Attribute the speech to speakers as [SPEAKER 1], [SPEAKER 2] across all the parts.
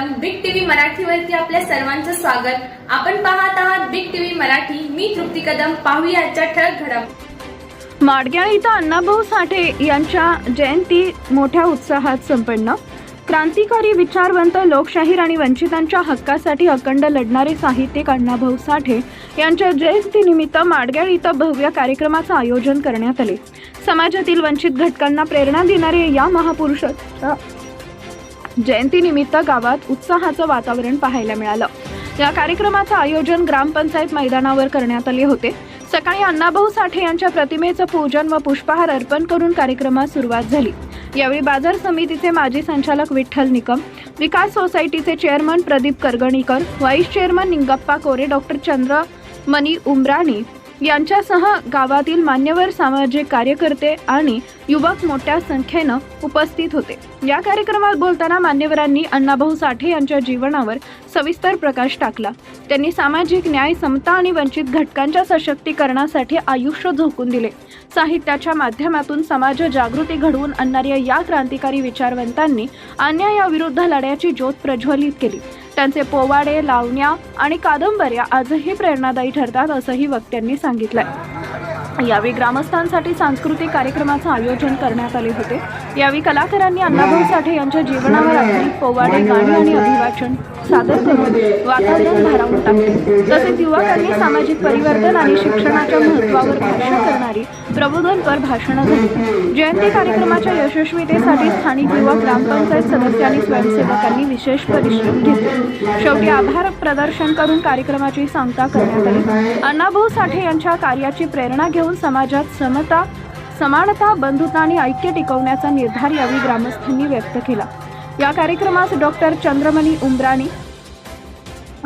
[SPEAKER 1] मराठीवरती आपल्या सर्वांचं स्वागत. आपण पाहत आहात बिग टीव्ही मराठी. मी तृप्ती कदम. पाहूया आजच्या ठळक घडम.
[SPEAKER 2] माडग्याळ इथं अण्णाभाऊ साठे यांच्या जयंती मोठ्या उत्साहात संपन्न. क्रांतिकारी विचारवंत लोकशाहीर आणि वंचितांच्या हक्कासाठी अखंड लढणारे साहित्यिक अण्णाभाऊ साठे यांच्या जयंतीनिमित्त माडग्याळ इथं भव्य कार्यक्रमाचं आयोजन करण्यात आले. समाजातील वंचित घटकांना प्रेरणा देणारे या महापुरुषाच्या जयंतीनिमित्त गावात उत्साहाचं वातावरण पाहायला मिळालं. या कार्यक्रमाचं आयोजन ग्रामपंचायत मैदानावर करण्यात आले होते. सकाळी अण्णाभाऊ साठे यांच्या प्रतिमेचं पूजन व पुष्पहार अर्पण करून कार्यक्रमास सुरुवात झाली. यावेळी बाजार समितीचे माजी संचालक विठ्ठल निकम विकास सोसायटीचे chairman Pradeep Karganikar vice chairman Ningappa Kore doctor Chandramani Umrani यांच्यासह गावातील मान्यवर सामाजिक कार्यकर्ते आणि युवक मोठ्या संख्येनं उपस्थित होते. या कार्यक्रमात बोलताना मान्यवरांनी अण्णाभाऊ साठे यांच्या जीवनावर सविस्तर प्रकाश टाकला. त्यांनी सामाजिक न्याय समता आणि वंचित घटकांच्या सशक्तीकरणासाठी आयुष्य झोकून दिले. साहित्याच्या माध्यमातून समाज जागृती घडवून आणणाऱ्या या क्रांतिकारी विचारवंतांनी अन्यायाविरुद्ध लढ्याची ज्योत प्रज्वलित केली. त्यांचे पोवाडे लावण्या आणि कादंबऱ्या आजही प्रेरणादायी ठरतात असंही वक्त्यांनी सांगितलंय. यावेळी ग्रामस्थांसाठी सांस्कृतिक कार्यक्रमाचं आयोजन करण्यात आले होते. यावेळी कलाकारांनी अण्णाभाऊ साठे यांच्या जीवनावर आधारित पोवाडे गाणी आणि अभिवाचन सादर करून वातावरण भारावून टाकले. तसेच युवकांनी सामाजिक परिवर्तन आणि शिक्षणाच्या महत्त्वावर भाष्य करणारी प्रबोधनपर भाषणं झाली. जयंती कार्यक्रमाच्या यशस्वीतेसाठी स्थानिक युवक ग्रामपंचायत सदस्य आणि स्वयंसेवकांनी विशेष परिश्रम घेतले. शेवटी आभार प्रदर्शन करून कार्यक्रमाची सांगता करण्यात आली. अण्णाभाऊ साठे यांच्या कार्याची प्रेरणा घेऊन समाजात समता समानता बंधुता आणि ऐक्य टिकवण्याचा निर्धार यावेळी ग्रामस्थांनी व्यक्त केला. या कार्यक्रमास doctor Chandramani Umrani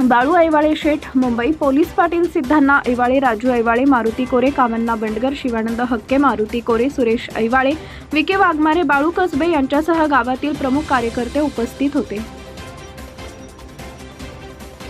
[SPEAKER 2] Balu Aiwale Sheth Mumbai police Patil Siddhanna Aiwale Raju Aiwale Maruti Kore Kamanna Bandgar Shivanand Hakke Maruti Kore Suresh Aiwale V K Waghmare Balu Kasbe यांच्यासह गावातील प्रमुख कार्यकर्ते उपस्थित होते.